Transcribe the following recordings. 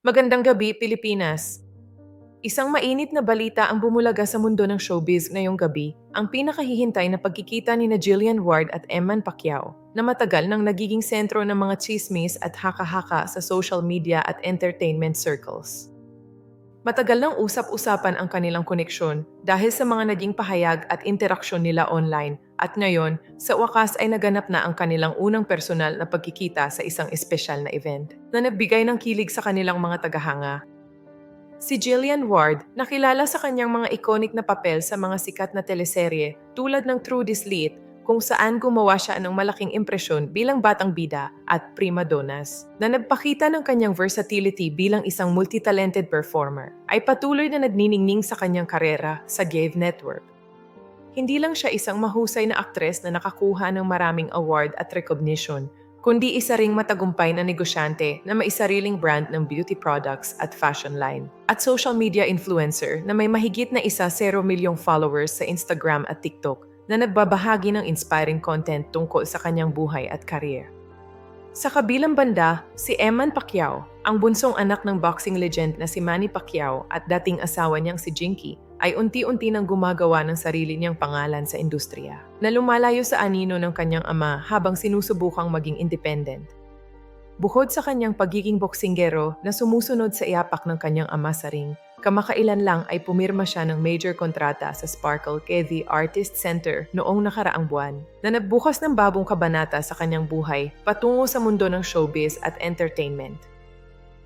Magandang gabi, Pilipinas. Isang mainit na balita ang bumulaga sa mundo ng showbiz ngayong gabi, ang pinakahihintay na pagkikita ni na Jillian Ward at Emman Pacquiao, na matagal nang nagiging sentro ng mga chismis at haka-haka sa social media at entertainment circles. Matagal nang usap-usapan ang kanilang koneksyon dahil sa mga naging pahayag at interaksyon nila online at ngayon, sa wakas ay naganap na ang kanilang unang personal na pagkikita sa isang espesyal na event na nagbigay ng kilig sa kanilang mga tagahanga. Si Jillian Ward, nakilala sa kanyang mga iconic na papel sa mga sikat na teleserye tulad ng True Dislit kung saan gumawa siya ng malaking impresyon bilang batang bida at prima donnas, na nagpakita ng kanyang versatility bilang isang multi-talented performer, ay patuloy na nagniningning sa kanyang karera sa Gave Network. Hindi lang siya isang mahusay na aktres na nakakuha ng maraming award at recognition, kundi isa ring matagumpay na negosyante na may sariling brand ng beauty products at fashion line, at social media influencer na may mahigit na isa 0 milyong followers sa Instagram at TikTok na nagbabahagi ng inspiring content tungkol sa kanyang buhay at career. Sa kabilang banda, si Eman Pacquiao, ang bunsong anak ng boxing legend na si Manny Pacquiao at dating asawa niyang si Jinky, ay unti-unti nang gumagawa ng sarili niyang pangalan sa industriya, na lumalayo sa anino ng kanyang ama habang sinusubukang maging independent. Bukod sa kanyang pagiging boksinggero na sumusunod sa iyapak ng kanyang ama sa ring, Kamakailan lang ay pumirma siya ng major kontrata sa Sparkle The Artist Center noong nakaraang buwan na nagbukas ng babong kabanata sa kanyang buhay patungo sa mundo ng showbiz at entertainment.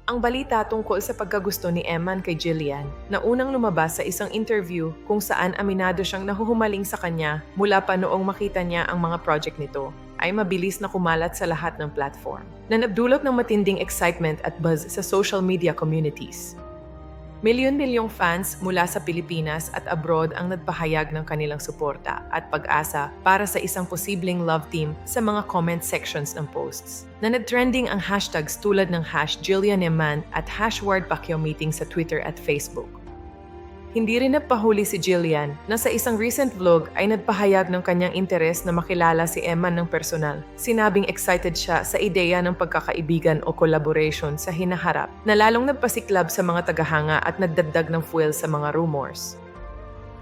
Ang balita tungkol sa pagkagusto ni Eman kay Jillian na unang lumabas sa isang interview kung saan aminado siyang nahuhumaling sa kanya mula pa noong makita niya ang mga project nito ay mabilis na kumalat sa lahat ng platform na nagdulot ng matinding excitement at buzz sa social media communities. Milyon-milyong fans mula sa Pilipinas at abroad ang nagpahayag ng kanilang suporta at pag-asa para sa isang posibleng love team sa mga comment sections ng posts. Na nag-trending ang hashtags tulad ng hash Jillian Eman at hash Ward Pacquiao meeting sa Twitter at Facebook. Hindi rin nagpahuli si Jillian na sa isang recent vlog ay nagpahayag ng kanyang interes na makilala si Emma ng personal. Sinabing excited siya sa ideya ng pagkakaibigan o collaboration sa hinaharap na lalong nagpasiklab sa mga tagahanga at nagdagdag ng fuel sa mga rumors.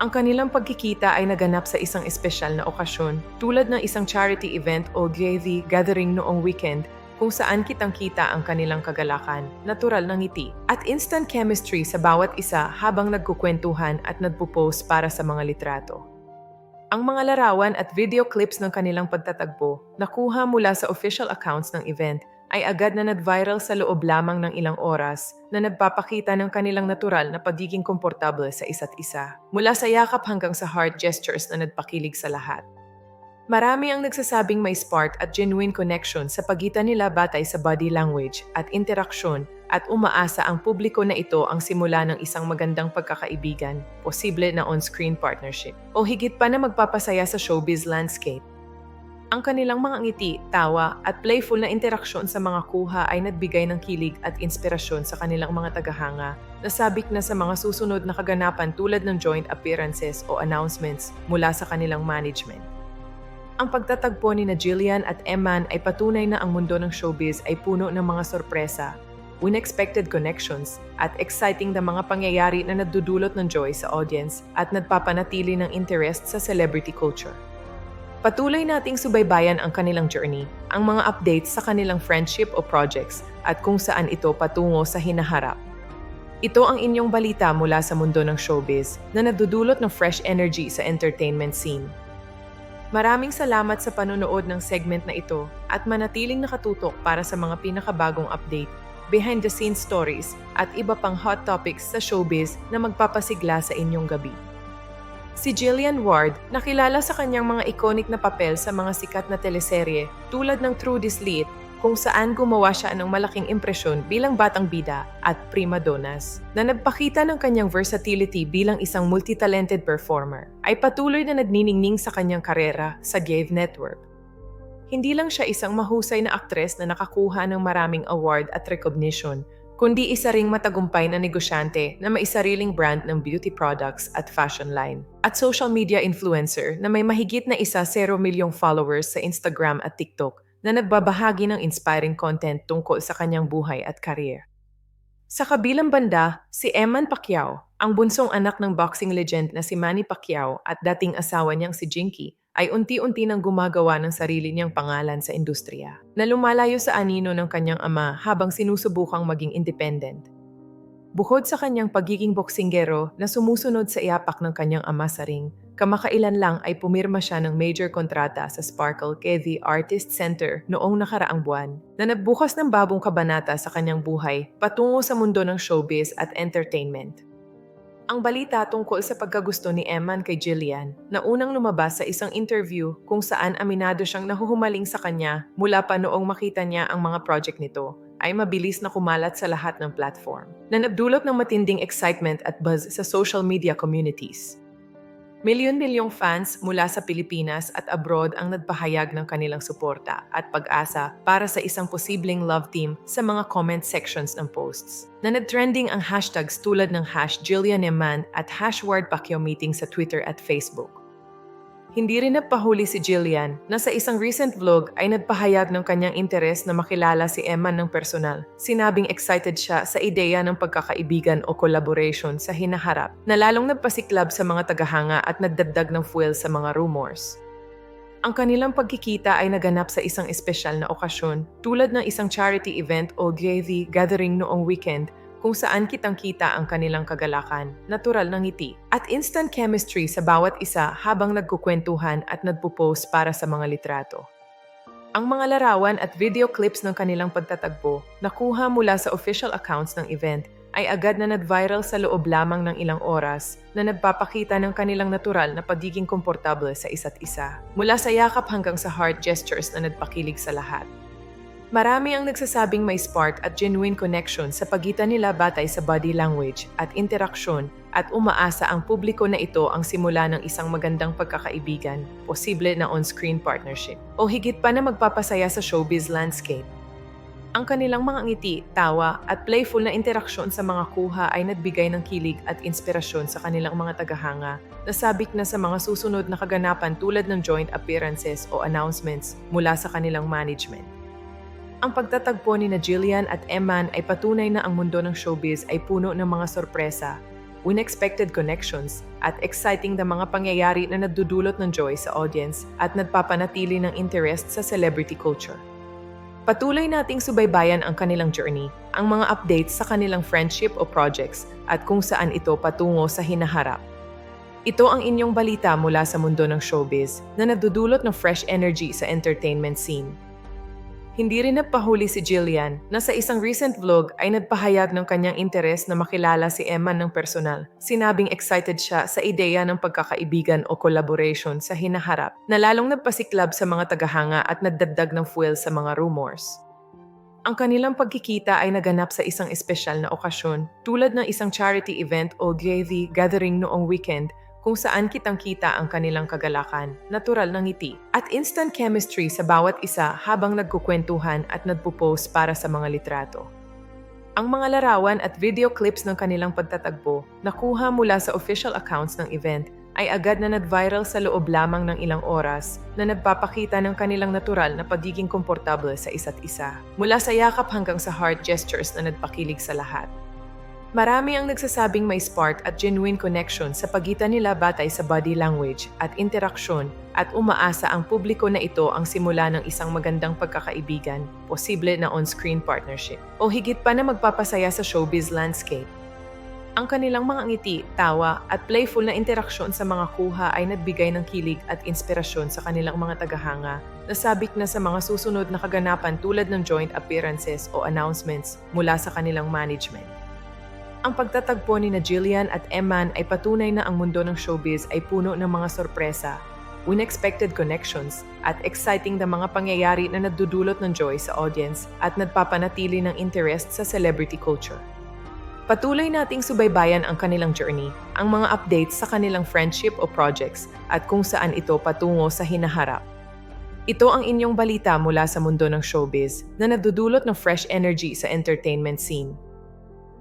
Ang kanilang pagkikita ay naganap sa isang espesyal na okasyon tulad ng isang charity event o GAV gathering noong weekend kung saan kitang-kita ang kanilang kagalakan, natural ng ngiti, at instant chemistry sa bawat isa habang nagkukwentuhan at nagpo-post para sa mga litrato. Ang mga larawan at video clips ng kanilang pagtatagpo, nakuha mula sa official accounts ng event, ay agad na nag-viral sa loob lamang ng ilang oras na nagpapakita ng kanilang natural na pagiging komportable sa isa't isa. Mula sa yakap hanggang sa heart gestures na nagpakilig sa lahat. Marami ang nagsasabing may spark at genuine connection sa pagitan nila batay sa body language at interaksyon at umaasa ang publiko na ito ang simula ng isang magandang pagkakaibigan, posible na on-screen partnership, o higit pa na magpapasaya sa showbiz landscape. Ang kanilang mga ngiti, tawa at playful na interaksyon sa mga kuha ay nagbigay ng kilig at inspirasyon sa kanilang mga tagahanga na sabik na sa mga susunod na kaganapan tulad ng joint appearances o announcements mula sa kanilang management. Ang pagtatagpo ni na Jillian at Eman ay patunay na ang mundo ng showbiz ay puno ng mga sorpresa, unexpected connections, at exciting na mga pangyayari na nagdudulot ng joy sa audience at nagpapanatili ng interest sa celebrity culture. Patuloy nating subaybayan ang kanilang journey, ang mga updates sa kanilang friendship o projects, at kung saan ito patungo sa hinaharap. Ito ang inyong balita mula sa mundo ng showbiz na nagdudulot ng fresh energy sa entertainment scene. Maraming salamat sa panonood ng segment na ito at manatiling nakatutok para sa mga pinakabagong update, behind-the-scenes stories at iba pang hot topics sa showbiz na magpapasigla sa inyong gabi. Si Jillian Ward, nakilala sa kanyang mga iconic na papel sa mga sikat na teleserye tulad ng True Dislit kung saan gumawa siya ng malaking impresyon bilang batang bida at prima donnas, na nagpakita ng kanyang versatility bilang isang multi-talented performer, ay patuloy na nagniningning sa kanyang karera sa Gave Network. Hindi lang siya isang mahusay na aktres na nakakuha ng maraming award at recognition, kundi isa ring matagumpay na negosyante na may sariling brand ng beauty products at fashion line, at social media influencer na may mahigit na isa 0 milyong followers sa Instagram at TikTok na nagbabahagi ng inspiring content tungkol sa kanyang buhay at career. Sa kabilang banda, si Eman Pacquiao, ang bunsong anak ng boxing legend na si Manny Pacquiao at dating asawa niyang si Jinky, ay unti-unti nang gumagawa ng sarili niyang pangalan sa industriya, na lumalayo sa anino ng kanyang ama habang sinusubukang maging independent. Bukod sa kanyang pagiging boksinggero na sumusunod sa iyapak ng kanyang ama sa ring, kamakailan lang ay pumirma siya ng major kontrata sa Sparkle The Artist Center noong nakaraang buwan na nagbukas ng babong kabanata sa kanyang buhay patungo sa mundo ng showbiz at entertainment. Ang balita tungkol sa pagkagusto ni Eman kay Jillian na unang lumabas sa isang interview kung saan aminado siyang nahuhumaling sa kanya mula pa noong makita niya ang mga project nito ay mabilis na kumalat sa lahat ng platform na nagdulot ng matinding excitement at buzz sa social media communities. Milyon-milyong fans mula sa Pilipinas at abroad ang nagpahayag ng kanilang suporta at pag-asa para sa isang posibleng love team sa mga comment sections ng posts. Na nag-trending ang hashtags tulad ng hash Jillian Eman at hash Ward Pacquiao meeting sa Twitter at Facebook. Hindi rin nagpahuli si Jillian na sa isang recent vlog ay nagpahayag ng kanyang interes na makilala si Eman ng personal. Sinabing excited siya sa ideya ng pagkakaibigan o collaboration sa hinaharap na lalong nagpasiklab sa mga tagahanga at nagdagdag ng fuel sa mga rumors. Ang kanilang pagkikita ay naganap sa isang espesyal na okasyon tulad ng isang charity event o GAV gathering noong weekend kung saan kitang-kita ang kanilang kagalakan, natural na ngiti, at instant chemistry sa bawat isa habang nagkukwentuhan at nagpo-post para sa mga litrato. Ang mga larawan at video clips ng kanilang pagtatagpo nakuha mula sa official accounts ng event ay agad na nag-viral sa loob lamang ng ilang oras na nagpapakita ng kanilang natural na pagiging komportable sa isa't isa. Mula sa yakap hanggang sa heart gestures na nagpakilig sa lahat. Marami ang nagsasabing may spark at genuine connection sa pagitan nila batay sa body language at interaksyon at umaasa ang publiko na ito ang simula ng isang magandang pagkakaibigan, posible na on-screen partnership, o higit pa na magpapasaya sa showbiz landscape. Ang kanilang mga ngiti, tawa at playful na interaksyon sa mga kuha ay nagbigay ng kilig at inspirasyon sa kanilang mga tagahanga na sabik na sa mga susunod na kaganapan tulad ng joint appearances o announcements mula sa kanilang management. Ang pagtatagpo ni Jillian at Eman ay patunay na ang mundo ng showbiz ay puno ng mga sorpresa, unexpected connections, at exciting na mga pangyayari na nagdudulot ng joy sa audience at nagpapanatili ng interest sa celebrity culture. Patuloy nating subaybayan ang kanilang journey, ang mga updates sa kanilang friendship o projects at kung saan ito patungo sa hinaharap. Ito ang inyong balita mula sa mundo ng showbiz na nagdudulot ng fresh energy sa entertainment scene. Hindi rin nagpahuli si Jillian na sa isang recent vlog ay nagpahayag ng kanyang interes na makilala si Emma ng personal. Sinabing excited siya sa ideya ng pagkakaibigan o collaboration sa hinaharap na lalong nagpasiklab sa mga tagahanga at nagdagdag ng fuel sa mga rumors. Ang kanilang pagkikita ay naganap sa isang espesyal na okasyon tulad ng isang charity event o GAV gathering noong weekend kung saan kitang-kita ang kanilang kagalakan, natural na ngiti, at instant chemistry sa bawat isa habang nagkukwentuhan at nagpo-post para sa mga litrato. Ang mga larawan at video clips ng kanilang pagtatagpo nakuha mula sa official accounts ng event ay agad na nag-viral sa loob lamang ng ilang oras na nagpapakita ng kanilang natural na pagiging komportable sa isa't isa. Mula sa yakap hanggang sa heart gestures na nagpakilig sa lahat. Marami ang nagsasabing may spark at genuine connection sa pagitan nila batay sa body language at interaksyon at umaasa ang publiko na ito ang simula ng isang magandang pagkakaibigan, posible na on-screen partnership, o higit pa na magpapasaya sa showbiz landscape. Ang kanilang mga ngiti, tawa at playful na interaksyon sa mga kuha ay nagbigay ng kilig at inspirasyon sa kanilang mga tagahanga na sabik na sa mga susunod na kaganapan tulad ng joint appearances o announcements mula sa kanilang management. Ang pagtatagpo ni Jillian at Eman ay patunay na ang mundo ng showbiz ay puno ng mga sorpresa, unexpected connections, at exciting na mga pangyayari na nagdudulot ng joy sa audience at nagpapanatili ng interest sa celebrity culture. Patuloy nating subaybayan ang kanilang journey, ang mga updates sa kanilang friendship o projects at kung saan ito patungo sa hinaharap. Ito ang inyong balita mula sa mundo ng showbiz na nagdudulot ng fresh energy sa entertainment scene.